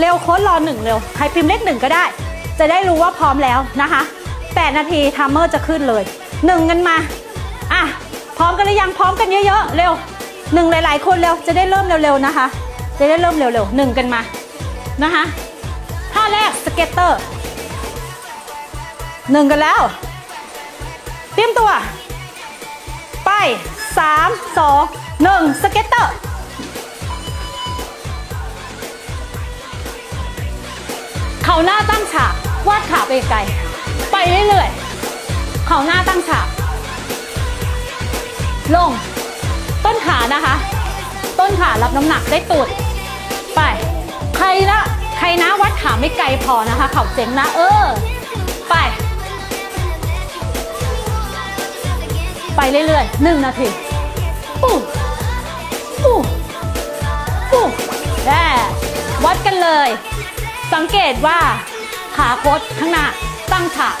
เร็วโค้ดรอหนึ่งเร็ว ใครพิมพ์เลขหนึ่งก็ได้ จะได้รู้ว่าพร้อมแล้วนะคะ 8 นาทีทัมเมอร์จะขึ้นเลยหนึ่งกันมาอะพร้อมกันหรือยังพร้อมกันเยอะๆเร็วหนึ่งหลาย ๆ คนเร็วจะได้เริ่มเร็วๆนะคะ จะได้เริ่มเร็วๆหนึ่งกันมานะคะท่าแรกสเก็ตเตอร์หนึ่งกันแล้ว เตรียมตัว ไปสามสองหนึ่งสเก็ตเตอร์ เขาหน้าตั้งฉากวาดขาไปไกล ไปเรื่อยๆ เขาหน้าตั้งฉาก ลง ต้นขานะคะ ต้นขารับน้ำหนักได้ตูด ไป ใครนะ ใครนะวัดขาไม่ไกลพอนะคะ เข่าเจ๋งนะ เออ ไป ไปเรื่อยๆหนึ่งนาทีปุ๊บปุ๊บปุ๊บแย่วัดกันเลย สังเกตว่าขาโค้ดข้างหน้าตั้งฉาก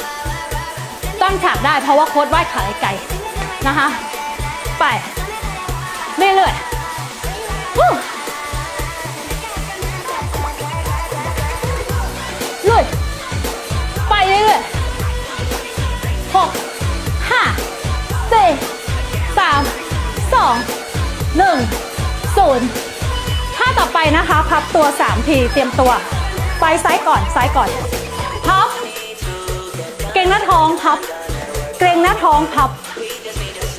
ตั้งฉากได้เพราะว่าโค้ดว่ายขาไกลๆนะคะ ไปเรื่อยๆฮู้ลุยไปเรื่อยๆหกห้าสี่สามสองหนึ่งศูนย์ท่าต่อไปนะคะพับตัว3ทีเตรียมตัว ไปซ้ายก่อนซ้ายก่อนพับ เกรงหน้าท้องพับ เกรงหน้าท้องพับ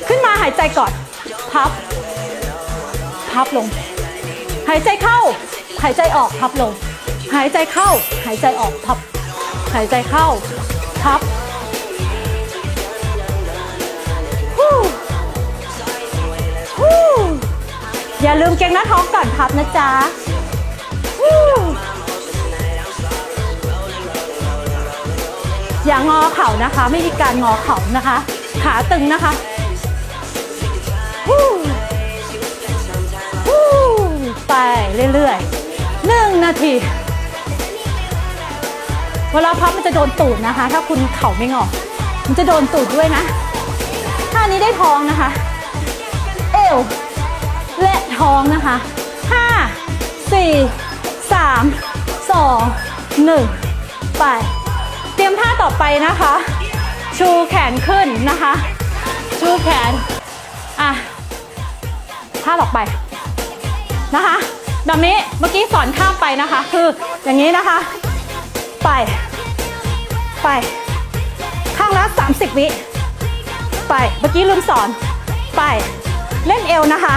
ขึ้นมาหายใจก่อน พับ พับลง หายใจเข้า หายใจออกพับลง หายใจเข้า หายใจออกพับ หายใจเข้า พับฮู้ฮู้อย่าลืมเกรงหน้าท้องก่อนพับนะจ๊ะ อย่างงอเข่านะคะ ไม่มีการงอเข่านะคะ ขาตึงนะคะไปเรื่อยๆหนึ่งนาที เวลาพับมันจะโดนตูดนะคะ ถ้าคุณเข่าไม่งอ มันจะโดนตูดด้วยนะท่านี้ได้ท้องนะคะ เอวและท้องนะคะ5 4 3 2 1ไป เตรียมท่าต่อไปนะคะ ชูแขนขึ้นนะคะ ชูแขน อะ ท่าต่อไปนะคะแบบนี้เมื่อกี้สอนข้ามไปนะคะ คืออย่างนี้นะคะ ไป ไป ข้างละ 30 วิไป เมื่อกี้ลืมสอน ไป เล่นเอวนะคะ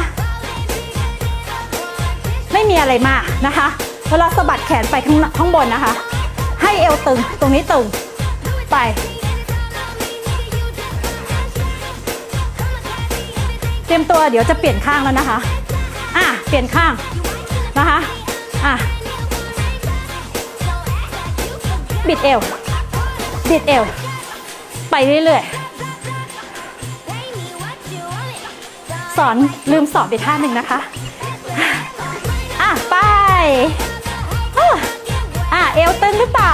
ไม่มีอะไรมากนะคะ เวลาสะบัดแขนไปข้างข้างบนนะคะ ให้เอวตึง ตรงนี้ตึง ไป เตรียมตัวเดี๋ยวจะเปลี่ยนข้างแล้วนะคะ อะ เปลี่ยนข้างนะคะ อะ บิดเอว บิดเอว ไปเรื่อยๆ สอนลืมสอนไปท่าหนึ่งนะคะ อะ ไปอะเอวตึงหรือเปล่า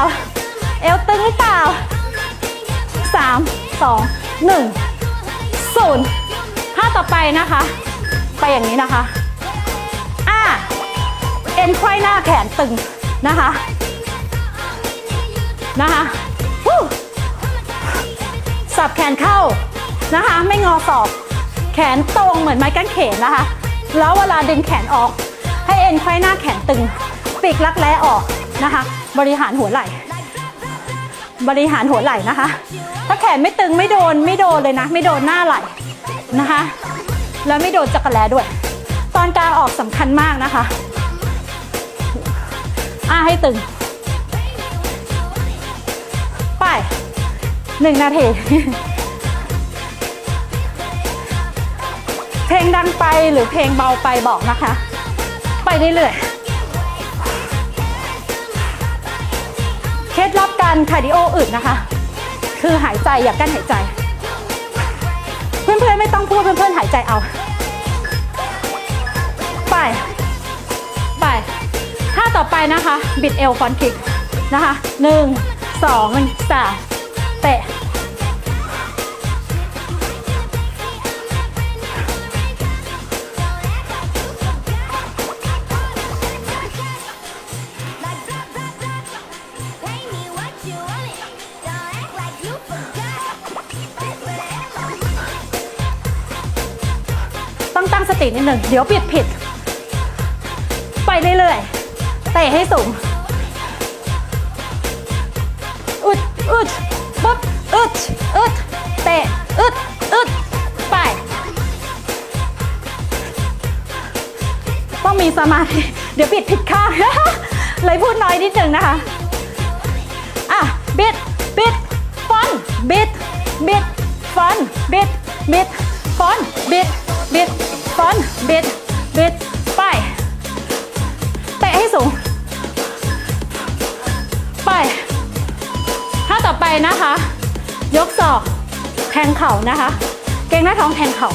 2 1 0 ถ้าต่อไปนะคะ ไปอย่างนี้นะคะอ่าเอ็นควายหน้าแขนตึงนะคะ นะคะสับแขนเข้านะคะ ไม่งอศอก แขนตรงเหมือนไม้กางเขนนะคะ แล้วเวลาดึงแขนออก ให้เอ็นควายหน้าแขนตึง ปีกลักแร้ออกนะคะ บริหารหัวไหล่ บริหารหัวไหล่นะคะ ถ้าแขนไม่ตึงไม่โดนไม่โดนเลยนะ ไม่โดนหน้าไหล่นะคะ แล้วไม่โดนจักรแร้ด้วย ตอนกลางออกสำคัญมากนะคะอ่าให้ตึง ไปหนึ่งนาทีเพลงดังไปหรือเพลงเบาไปบอกนะคะ ไปเรื่อยๆ การคาร์ดิโออึดนะคะ คือหายใจอย่ากั้นหายใจ เพื่อนๆไม่ต้องพูดเพื่อนๆหายใจเอา ไป ไปท่าต่อไปนะคะ บิดเอวฟอนคิกนะคะหนึ่งสองสามเตะ ตินิดนึงเดี๋ยวปิดผิด ไปเรื่อยๆเตะให้สูงอึดอึดปุ๊บอึดอึดเตะอึดอึดไป ต้องมีสมาธิเดี๋ยวปิดผิดข้างเลยพูดน้อยนิดหนึ่งนะคะ อะบิดบิดฟอนบิดบิดฟอนบิดบิดฟอนบิดบิด ฟอนบิดบิดไปเตะให้สูง ไปถ้าต่อไปนะคะ ยกศอกแทงเข่านะคะ เกงหน้าท้องแทงเข่า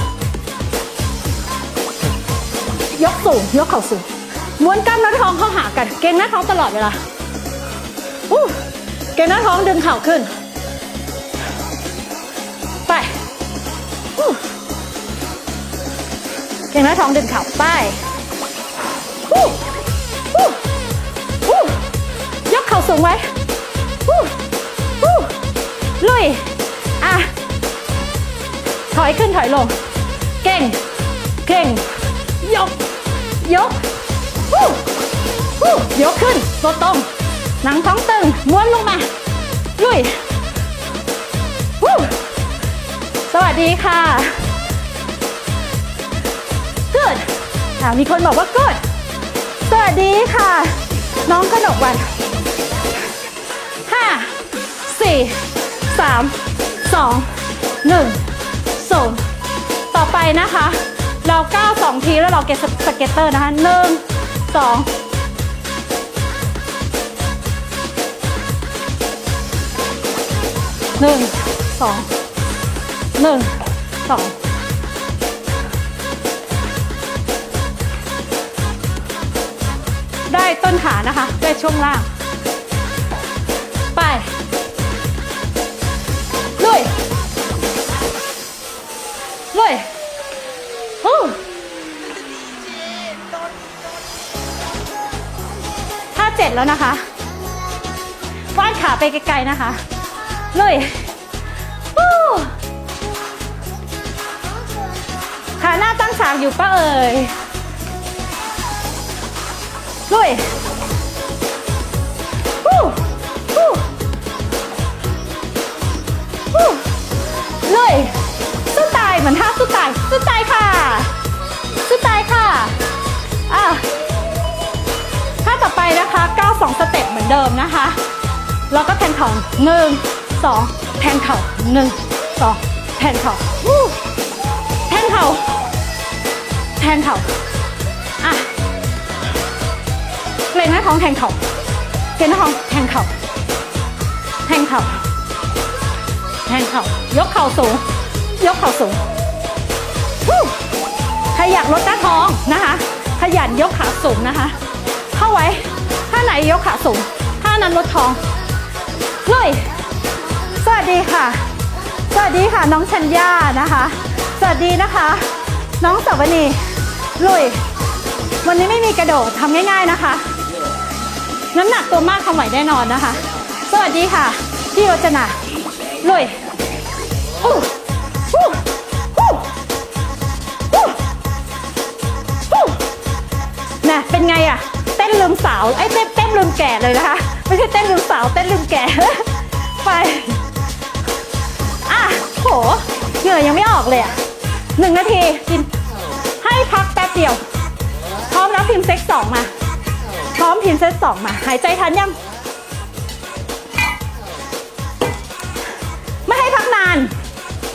ยกสูงยกเข่าสูงม้วนกล้ามเนื้อท้องเข้าหากัน เกงหน้าท้องตลอดเวลาอู้เกงหน้าท้องดึงเข่าขึ้น เกรงหน้าท้องดึงเข่าไปอู้อู้อู้ยกเข่าสูงไว้ลุย อะ ถอยขึ้นถอยลง เก่ง เก่ง ยก ยกยกขึ้นตัวตรงหนังท้องตึง ม้วนลงมา ลุยสวัสดีค่ะ อ่ามีคนบอกว่า good สวัสดีค่ะ น้องขนกวันห้าสี่สามสองหนึ่งศูนย์ต่อไปนะคะ เราก้าวสองทีแล้วเราเก็ตสเก็ตเตอร์นะคะหนึ่งสองหนึ่งสองหนึ่งสอง ได้ต้นขานะคะ ได้ช่วงล่าง ไปลุยเลยฮู้ท่าเจ็ดแล้วนะคะวาดขาไปไกลๆนะคะเลยฮู้ขาหน้าตั้งฉากอยู่ปะเอ่ย ลยฮู้ฮู้ฮู้เลยสู้ตายเหมือนท่าสู้ตายสู้ตายค่ะสู้ตายค่ะอะท่าต่อไปนะคะก้าวสองสเต็ปเหมือนเดิมนะคะแล้วก็แทงเข่าหนึ่งสองแทงเข่าหนึ่งสองแทงเข่าวู้แทงเข่าแทงเข่า เกรงหน้าท้องแทงเข่าเกรงหน้าท้องแทงเข่าแทงเข่าแทงเข่ายกเข่าสูง ยกเข่าสูงใครอยากลดหน้าท้องนะคะ ขยันยกขาสูงนะคะ เข้าไว้ท่าไหนยกขาสูงท่านั้นลดท้องเลยสวัสดีค่ะ สวัสดีค่ะน้องชัญญานะคะ สวัสดีนะคะ น้องสวนีลุย วันนี้ไม่มีกระโดดทำง่าย ๆนะคะ น้ำหนักตัวมากทำไหวแน่นอนนะคะ สวัสดีค่ะ พี่รจนาลุยอู้อู้อู้อู้อู้น่ะเป็นไงอะเต้นลืมสาวไอ้เต้นเต้นลืมแก่เลยนะคะ ไม่ใช่เต้นลืมสาวเต้นลืมแก่ไปอะโหเหงื่อยังไม่ออกเลยอะหนึ่งนาทีกินให้พักแป๊บเดียว พร้อมแล้วพิมพ์เซ็กสองมา พร้อมพิมพ์เซตสองมา หายใจทันยัง ไม่ให้พักนาน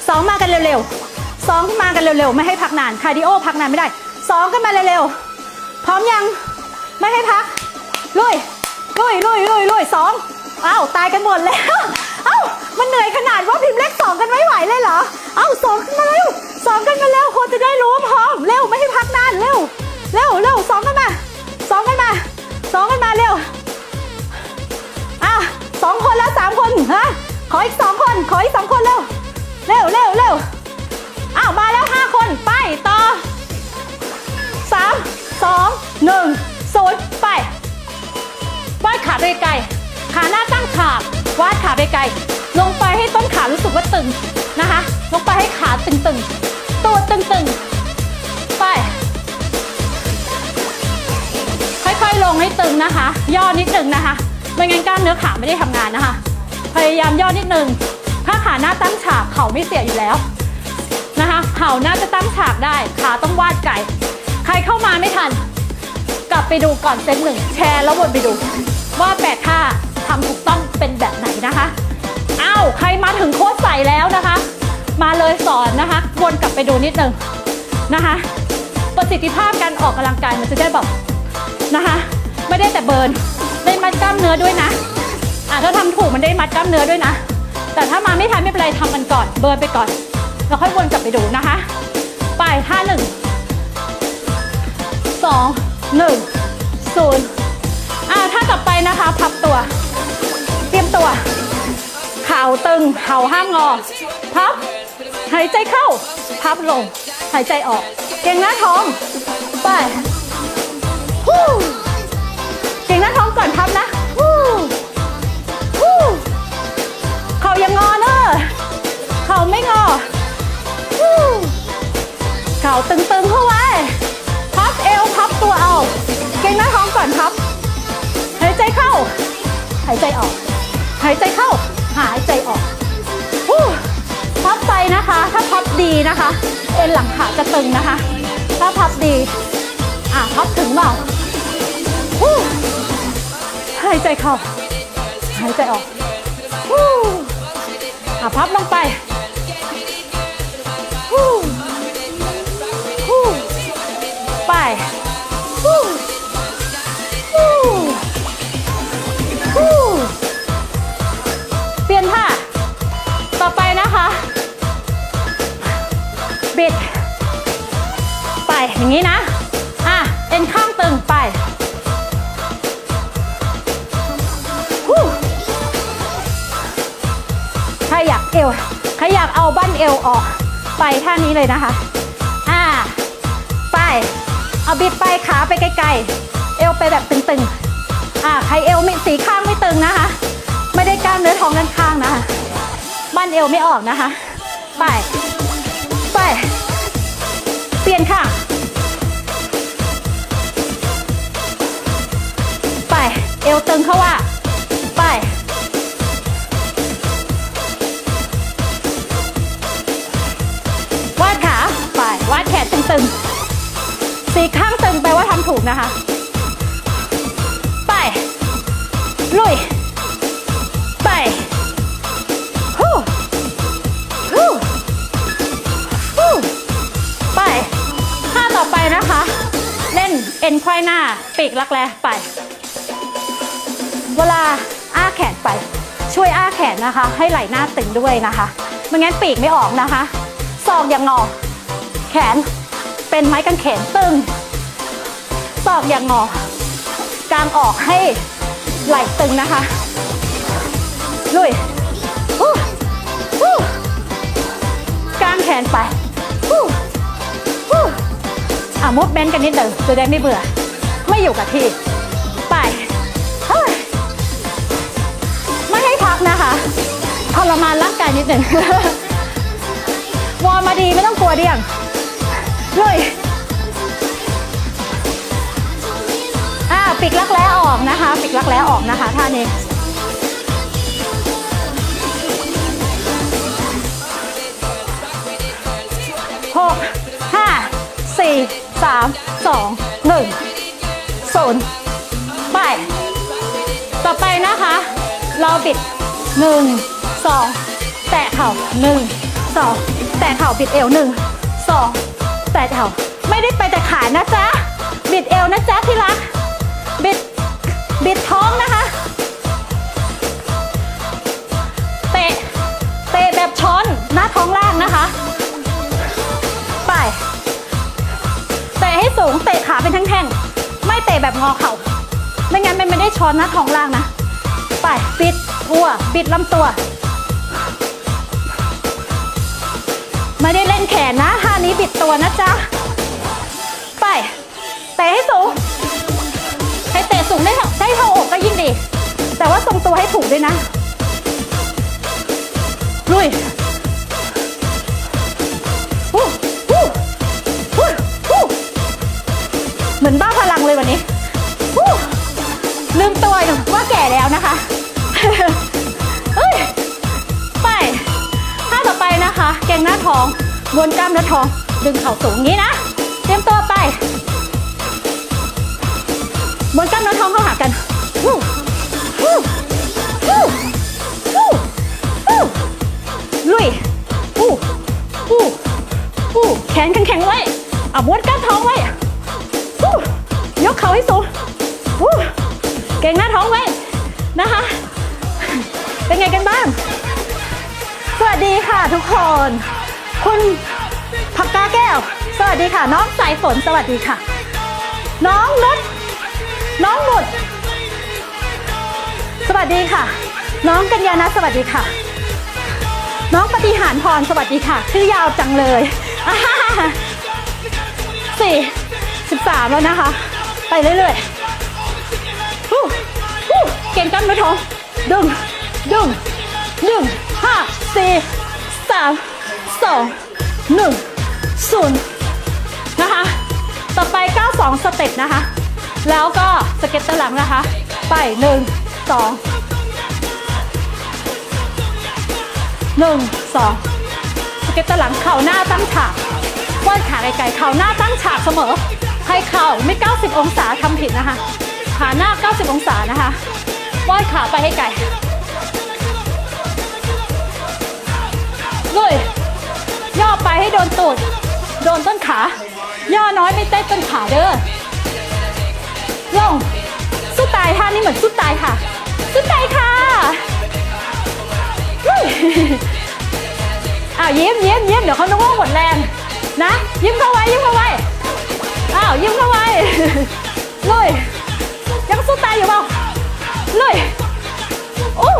สองมากันเร็วๆสองมากันเร็วๆ ไม่ให้พักนาน คาร์ดิโอพักนานไม่ได้สองขึ้นมาเร็วๆ พร้อมยัง ไม่ให้พัก ลุย ลุยลุยลุยลุยสองอ้าวตายกันหมดแล้ว เอ้า มันเหนื่อยขนาดว่าพิมพ์เลขสองกันไม่ไหวเลยเหรอ เอ้าสองขึ้นมาเร็วสองกันมาเร็วคนจะได้รู้ว่าพร้อม เร็วไม่ให้พักนาน เร็ว เร็วเร็วสองกันมา ขออีกสองคน ขออีกสองคนเร็ว เร็วเร็วเร็วอ้าวมาแล้วห้าคน ไปต่อสามสองหนึ่งศูนย์ไปวาดขาไปไกล ขาหน้าตั้งขาวาดขาไปไกล ลงไปให้ต้นขารู้สึกว่าตึงนะคะ ลงไปให้ขาตึงตึงตัวตึงตึงไป ค่อยๆ ลงให้ตึงนะคะ ย่อนิดนึงนะคะ ไม่งั้นกล้ามเนื้อขาไม่ได้ทำงานนะคะ พยายามย่อนิดนึง ถ้าขาหน้าตั้งฉากเข่าไม่เสียอยู่แล้วนะคะเข่าน่าจะตั้งฉากได้ ขาต้องวาดไก่ ใครเข้ามาไม่ทัน กลับไปดูก่อนเซตหนึ่งแชร์แล้ววนไปดู ว่าแปดท่าทำถูกต้องเป็นแบบไหนนะคะอ้าวใครมาถึงโค้ชใส่แล้วนะคะ มาเลยสอนนะคะวนกลับไปดูนิดนึงนะคะ ประสิทธิภาพการออกกำลังกายมันจะได้แบบนะคะ ไม่ได้แต่เบิร์นได้มัดกล้ามเนื้อด้วยนะ อะถ้าทำถูกมันได้มัดกล้ามเนื้อด้วยนะ แต่ถ้ามาไม่ทันไม่เป็นไรทำมันก่อน เบิร์นไปก่อน แล้วค่อยวนกลับไปดูนะคะ ไปท่าหนึ่งสองหนึ่งศูนย์อ่าท่าต่อไปนะคะพับตัว เตรียมตัว เข่าตึงเข่าห้ามงอ พับ หายใจเข้า พับลง หายใจออก เก่งหน้าท้อง ไปเก่งหน้าท้องก่อนพับนะ ยังงอเนอะเข่าไม่งอ เข่าตึงๆเข้าไว้ พับเอวพับตัวเอา เก่งหน้าท้องก่อนพับ หายใจเข้า หายใจออก หายใจเข้า หายใจออกฮู้พับไปนะคะ ถ้าพับดีนะคะ เอ็นหลังขาจะตึงนะคะ ถ้าพับดี อะพับถึงเปล่าหายใจเข้า หายใจออก ฮู้อะพับลงไปฮู้ฮู้ไปฮู้ฮู้ฮู้เปลี่ยนท่า ต่อไปนะคะ บิด ไปอย่างนี้นะ ว ใครอยากเอาบั้นเอวออก ไปท่านี้เลยนะคะ อ่า ไป เอาบิดไปขาไปไกลๆ เอวไปแบบตึงๆ อ่า ใครเอวไม่สีข้างไม่ตึงนะคะ ไม่ได้กล้ามเนื้อท้องด้านข้างนะคะ บั้นเอวไม่ออกนะคะ ไป ไป เปลี่ยนค่ะ ไป เอวตึงเข้าว่า ตึง สีข้างตึงแปลว่าทำถูกนะคะ ไป ลุย ไปฮู้ฮู้ฮู้ไปท่าต่อไปนะคะ เล่นเอ็นควายหน้า ปีกรักแร้ไป เวลาอ้าแขนไป ช่วยอ้าแขนนะคะ ให้ไหล่หน้าตึงด้วยนะคะไม่งั้นปีกไม่ออกนะคะศอกอย่างงอแขน เป็นไม้กางเขนตึงศอกอย่างงอกางออกให้ไหล่ตึงนะคะลุยฮู้ฮู้กางแขนไปฮู้ฮู้อะมุดเบนกันนิดหนึ่งจะได้ไม่เบื่อ ไม่อยู่กับที่ ไปเฮ้ยไม่ให้พักนะคะทรมานร่างกายนิดหนึ่งวอร์มมาดีไม่ต้องกลัวเดี่ยง ลุยอ่าปิกลักแร้ออกนะคะ ปิกลักแร้ออกนะคะท่านี้หกห้าสี่สามสองหนึ่งศูนย์ไป ต่อไปนะคะ เราบิดหนึ่งสองแตะเข่าหนึ่งสองแตะเข่าบิดเอวหนึ่งสอง แตะเข่าไม่ได้ไปแต่ขานะจ๊ะ บิดเอวนะจ๊ะที่รัก บิด บิดท้องนะคะ เตะ เตะแบบช้อนหน้าท้องล่างนะคะ ไป เตะให้สูง เตะขาเป็นแท่งๆไม่เตะแบบงอเข่า ไม่งั้นมันไม่ได้ช้อนหน้าท้องล่างนะ ไป ปิดตัวปิดลำตัว ไม่ได้เล่นแขนนะท่านี้บิดตัวนะจ๊ะ ไปเตะให้สูงให้เตะสูงได้เท่าได้เท่าอกก็ยิ่งดี แต่ว่าทรงตัวให้ถูกด้วยนะลุยฮู้ฮู้ฮู้ฮู้เหมือนบ้าพลังเลยวันนี้ฮู้ลืมตัวว่าแก่แล้วนะคะ ท่าต่อไปนะคะ เก่งหน้าท้องวนกล้ามเนื้อท้อง ดึงเข่าสูงอย่างนี้นะ เตรียมตัวไปวนกล้ามเนื้อท้องเข้าหากันวู้วู้วู้วู้วู้ลุยวู้วู้วู้แขนแข็งๆไว้อะวนกล้ามท้องไว้วู้ยกเข่าให้สูงวู้เก่งหน้าท้องไว้นะคะ เป็นไงกันบ้าง วัสดีค่ะทุกคน คุณผักกาแก้ว สวัสดีค่ะ น้องสายฝนสวัสดีค่ะ น้องนุชน้องบุตรสวัสดีค่ะ น้องกัญญาณสวัสดีค่ะ น้องปฏิหารพรสวัสดีค่ะ ชื่อยาวจังเลยสี่สิบสามแล้วนะคะ ไปเรื่อยๆฮู้ฮู้เก่งกล้ามเนื้อท้องดึงดึงหนึ่งห้า สี่สามสองหนึ่งศูนย์นะคะ ต่อไป 92 สเต็ปนะคะ แล้วก็สเก็ตเตอร์หลังนะคะ ไปหนึ่งสองหนึ่งสองสเก็ตเตอร์หลังเข่าหน้าตั้งฉากวาดขาไกลๆเข่าหน้าตั้งฉากเสมอให้เข่าไม่ 90 องศาทำผิดนะคะ ขาหน้า 90 องศานะคะวาดขาไปให้ไกล ไปให้โดนตูด โดนต้นขา ย่อน้อยไม่เต้นต้นขาเด้อ ลง สู้ตายท่านี้เหมือนสู้ตายค่ะ สู้ตายค่ะอ้าวยิ้มยิ้มยิ้มเดี๋ยวเขานึกว่าหมดแรง นะ ยิ้มเข้าไว้ ยิ้มเข้าไว้ อ้าว ยิ้มเข้าไว้เลยยังสู้ตายอยู่เปล่าเลยอ้โอ้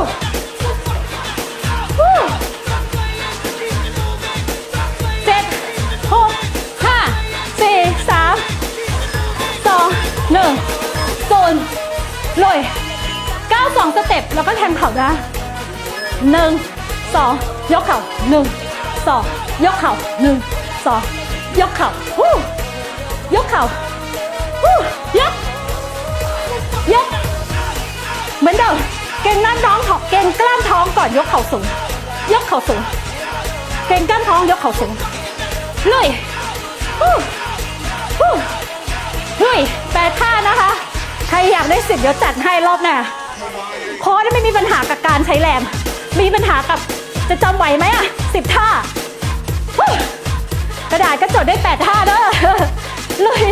หนึ่งศูนลุยเก้าสองสเต็ปแล้วก็แทงเข่านะหนึ่งสองยกเข่าหนึ่งสองยกเข่าหนึ่งสองยกเข่าฮู้ยกเข่าฮู้ยกยกเหมือนเดิมเก่งหน้าท้องถอกเก่งกล้ามท้องก่อนยกเข่าสูง ยกเข่าสูง เก่งกล้ามท้องยกเข่าสูงเลยฮู้ฮู้ เฮ้ยแปดท่านะคะ ใครอยากได้สิบเดี๋ยวจัดให้รอบหน้าโค้ดไม่มีปัญหากับการใช้แรง มีปัญหากับจะจำไหวไหมอะสิบท่ากระดาษก็จดได้แปดท่าเด้อเลย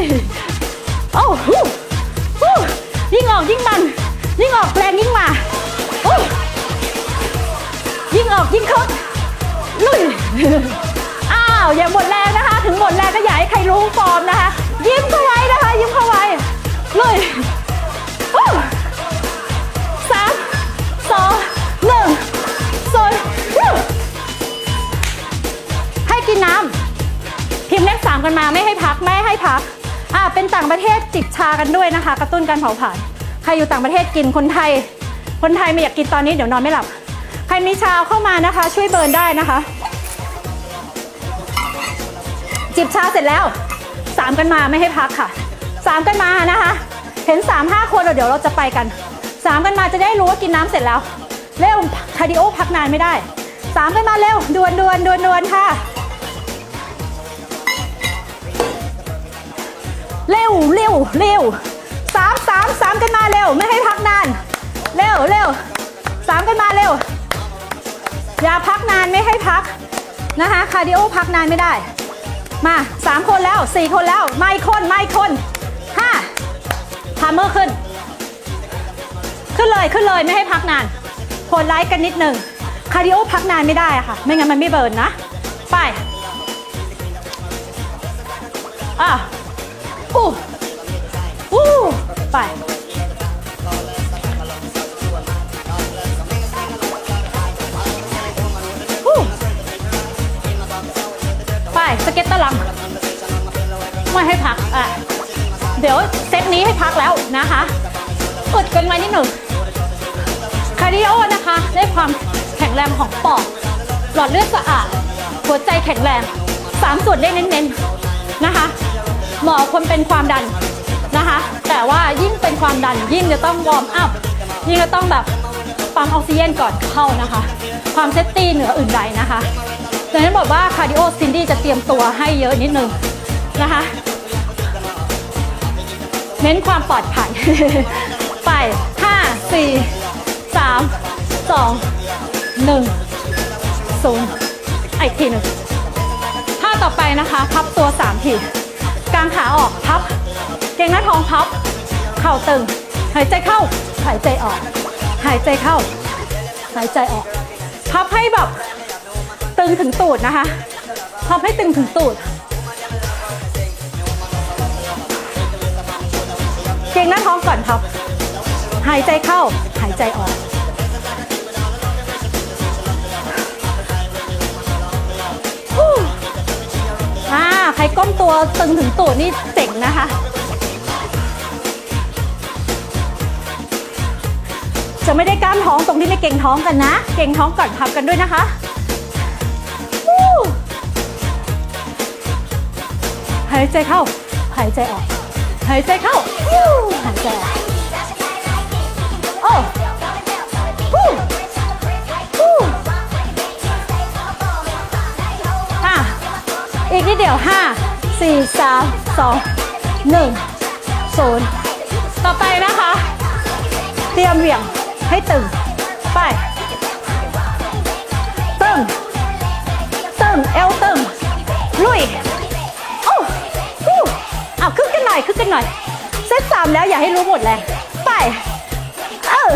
โอ้ฮู้ฮู้ยิ่งออกยิ่งมัน ยิ่งออกแรงยิ่งมาโอ้ยิ่งออกยิ่งคึกลุยอ้าวอย่าหมดแรงนะคะ ถึงหมดแรงก็อย่าให้ใครรู้ฟอร์มนะคะ ยิ้มเข้าไว้นะคะ ยิ้มเข้าไว้เลยสามสองหนึ่งศูนย์ให้กินน้ำพิมพ์เลขสามกันมาไม่ให้พัก ไม่ให้พัก อ่าเป็นต่างประเทศจิบชากันด้วยนะคะ กระตุ้นการเผาผลาญใครอยู่ต่างประเทศกินคนไทย คนไทยไม่อยากกินตอนนี้เดี๋ยวนอนไม่หลับ ใครมีชาเข้ามานะคะ ช่วยเบิร์นได้นะคะ จิบชาเสร็จแล้ว สามกันมาไม่ให้พักค่ะสามกันมานะคะ เห็นสามห้าคนเดี๋ยวเราจะไปกันสามกันมาจะได้รู้ว่ากินน้ำเสร็จแล้ว เร็วคาร์ดิโอพักนานไม่ได้สามกันมาเร็วด่วนด่วนด่วนด่วนค่ะ เร็วเร็วเร็วสามสามสามกันมาเร็วไม่ให้พักนาน เร็วเร็วสามกันมาเร็ว อย่าพักนานไม่ให้พักนะคะคาร์ดิโอพักนานไม่ได้ มาสามคนแล้วสี่คนแล้ว ไม่คนไม่คนห้าทามเมอร์ขึ้น ขึ้นเลยขึ้นเลยไม่ให้พักนานโหดไลค์กันนิดหนึ่งคาร์ดิโอพักนานไม่ได้ค่ะ ไม่งั้นมันไม่เบิร์นนะ ไปอะอู้อู้ไป สเก็ตเตอร์ลังไม่ให้พักอะเดี๋ยวเซตนี้ให้พักแล้วนะคะอึดกันไว้นิดหนึ่งคาร์ดิโอนะคะได้ความแข็งแรงของปอดหลอดเลือดสะอาด หัวใจแข็งแรงสามส่วนได้เน้นๆนะคะหมอคนเป็นความดันนะคะ แต่ว่ายิ่งเป็นความดันยิ่งจะต้องวอร์มอัพยิ่งจะต้องแบบปั๊มออกซิเจนก่อนเข้านะคะ ความเซฟตี้เหนืออื่นใดนะคะ ดังนั้นบอกว่าคาร์ดิโอซินดี้จะเตรียมตัวให้เยอะนิดนึงนะคะ เน้นความปลอดภัย ไป 5 4 3 2 1 0อีกทีหนึ่งท่าต่อไปนะคะ พับตัว 3 ทีกางขาออกพับ เกรงหน้าท้องพับ เข่าตึง หายใจเข้า หายใจออก หายใจเข้า หายใจออก พับให้แบบ ตึงถึงตูดนะคะพับให้ตึงถึงตูด เกรงหน้าท้องก่อนครับ หายใจเข้า หายใจออกฮู้อ่าใครก้มตัวตึงถึงตูดนี่เจ๋งนะคะจะไม่ได้กล้ามท้องตรงที่ไม่เก่งท้องกันนะ เก่งท้องก่อนพับกันด้วยนะคะ หายใจเข้า หายใจออก หายใจเข้าหายใจออกโอ้ฮู้ฮู้อะอีกนิดเดียวห้าสี่สามสองหนึ่งศูนย์ต่อไปนะคะ เตรียมเหวี่ยงให้ตึง ไป ตึง ตึง เอวตึง ลุย คึกกันหน่อยคึกหน่อย เซตสามแล้วอย่าให้รู้หมดแรงไป เออ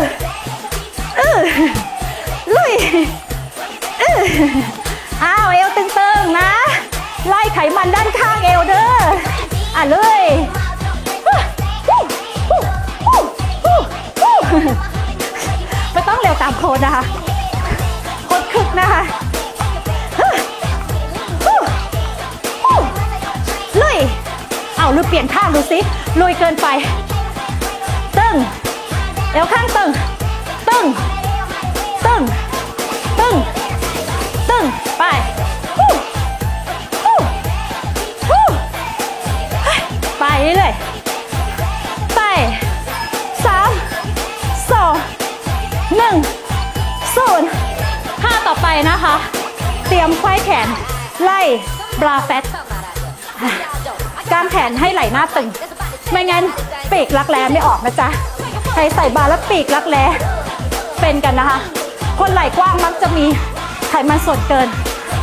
เออลุยเอออ้าวเอวตึงๆนะ ไล่ไขมันด้านข้างเอวเด้ออะเลยไม่ต้องเร็วตามโค้ดนะคะโค้ดคึกนะคะ เอาลุยเปลี่ยนข้างดูสิลุยเกินไป ตึงเอวข้างตึง ตึง ตึง ตึง ตึง ไปไปเรื่อยไปสามสองหนึ่งศูนย์ท่าต่อไปนะคะ เตรียมควายแขน ไล่บราแฟต นให้ไหล่หน้าตึง ไม่งั้นปีกรักแร้ไม่ออกนะจ๊ะ ใครใส่บาร์แล้วปีกรักแร้เป็นกันนะคะ คนไหล่กว้างมักจะมีไขมันส่วนเกิน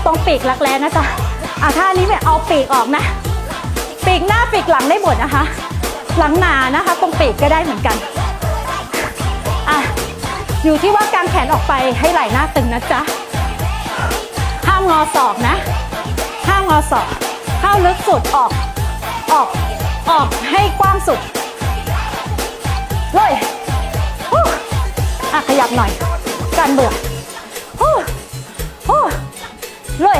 ตรงปีกรักแร้นะจ๊ะอะท่านี้ไม่เอาปีกออกนะ ปีกหน้าปีกหลังได้หมดนะคะ หลังหนานะคะ ตรงปีกก็ได้เหมือนกันอะอยู่ที่ว่ากางแขนออกไปให้ไหล่หน้าตึงนะจ๊ะห้ามงอศอกนะห้ามงอศอกเข้าลึกสุดออก ออก ออกให้กว้างสุด เลยฮู้อะขยับหน่อยกันเบื่อฮู้ฮู้เลย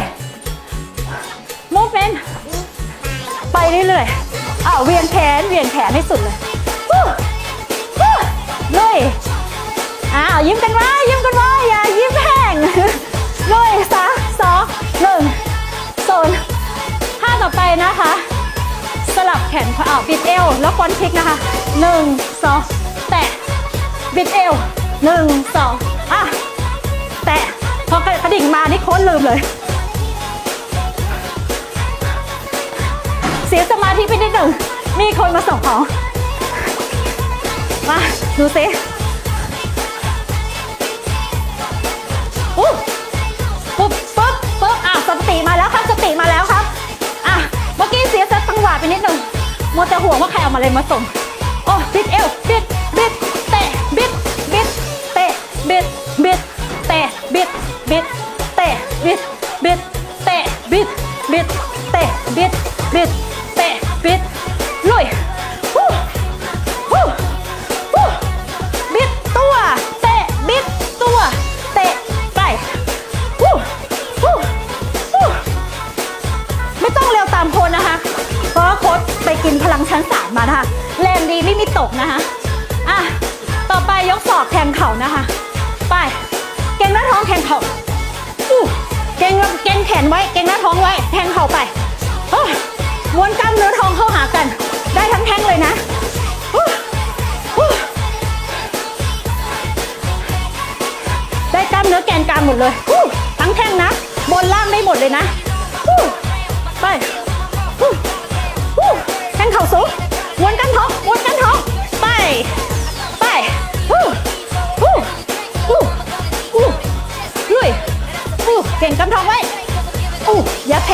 มูฟเมนไปเรื่อยๆอะเวียนแขน เวียนแขนให้สุดเลยฮู้ฮู้เลยอะเอายิ้มกันไว้ ยิ้มกันไว้ อย่ายิ้มแห้งเลยสามสองหนึ่งศูนย์ท่าต่อไปนะคะ นขวาอ่าบิดเอว แล้วฟอนพลิกนะคะหนึ่งสองแตะบิดเอวหนึ่งสองอะแตะพอกระดิ่งมานี่โค้นลืมเลยเสียสมาธิไปนิดหนึ่ง มีคนมาส่งของ มา ดูสิอู้ปุ๊บปุ๊บปุ๊บอะสติมาแล้วครับ สติมาแล้วครับ อะ เมื่อกี้เสียสตังหวะไปนิดหนึ่ง มัวแต่ห่วงว่าใครเอามาอะไรมาส่ง โอ้ซิดเอวซิด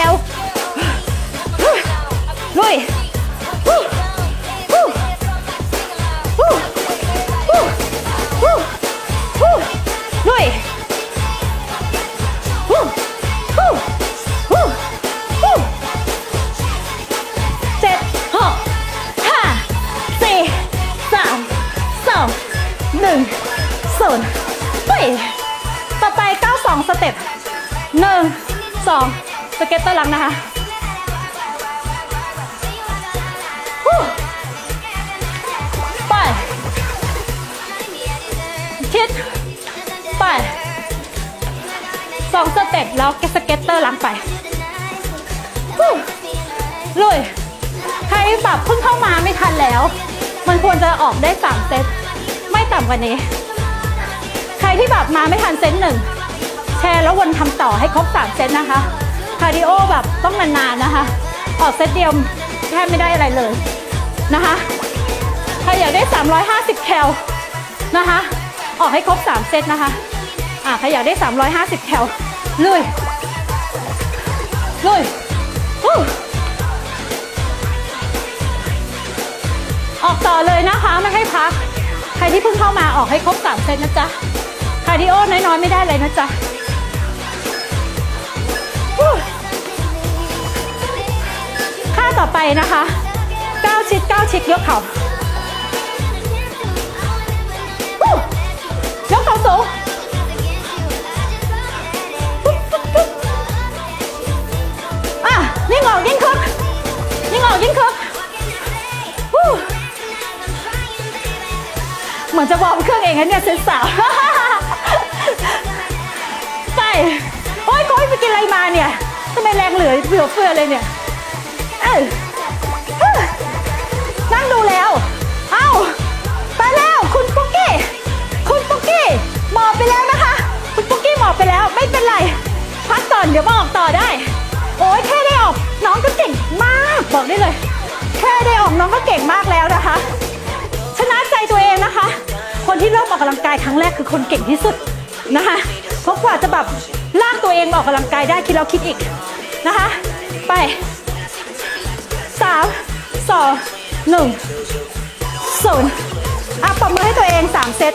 อย่าแผ่วลุยลุยเจ็ดหกห้าสี่สามสองหนึ่งศูนย์ไปต่อไป92สเต็ปหนึ่งสอง สเก็ตเตอร์หลังนะคะไปคิดไปสองสเต็ปแล้วสเก็ตเตอร์หลังไปฮู้ลุยใครแบบเพิ่งเข้ามาไม่ทันแล้ว มันควรจะออกได้3เซตไม่ต่ำกว่านี้ ใครที่แบบมาไม่ทันเซตหนึ่งแชร์แล้ววนทำต่อให้ครบ3เซตนะคะ คาร์ดิโอแบบต้องนานๆนะคะ ออกเซตเดียวแทบไม่ได้อะไรเลยนะคะใครอยากได้ 350 แคลนะคะ ออกให้ครบ 3 เซตนะคะอะใครอยากได้ 350 แคลลุยลุยออกต่อเลยนะคะไม่ให้พัก ใครที่เพิ่งเข้ามาออกให้ครบสามเซตนะจ๊ะคาร์ดิโอน้อยๆ ไม่ได้เลยนะจ๊ะ ต่อไปนะคะก้าวชิดก้าวชิดยกเข่าฮู้ยกเข่าสูงปุ๊บปุ๊บปุ๊บอะยิ่งออกยิ่งคึกยิ่งออกยิ่งคึกฮู้เหมือนจะวอร์มเครื่องเองนะเนี่ยเซนสาวไปโอ๊ยก้อยไปกินอะไรมาเนี่ยทำไมแรงเหลือเฟือเฟือเลยเนี่ยเอ้ยเอ้ย นั่งดูแล้ว เอ้า ไปแล้วคุณปุ๊กกี้ คุณปุ๊กกี้หมอบไปแล้วนะคะ คุณปุ๊กกี้หมอบไปแล้วไม่เป็นไร พักก่อนเดี๋ยวมาออกต่อได้ โอ้ยแค่ได้ออก น้องก็เก่งมากบอกได้เลย แค่ได้ออกน้องก็เก่งมากแล้วนะคะ ชนะใจตัวเองนะคะ คนที่เริ่มออกกำลังกายครั้งแรกคือคนเก่งที่สุดนะคะเพราะกว่าจะแบบลากตัวเองออกกำลังกายได้คิดแล้วคิดอีกนะคะ ไปามสองหนึ่งศูนย์อะปรบมือให้ตัวเองสามเซต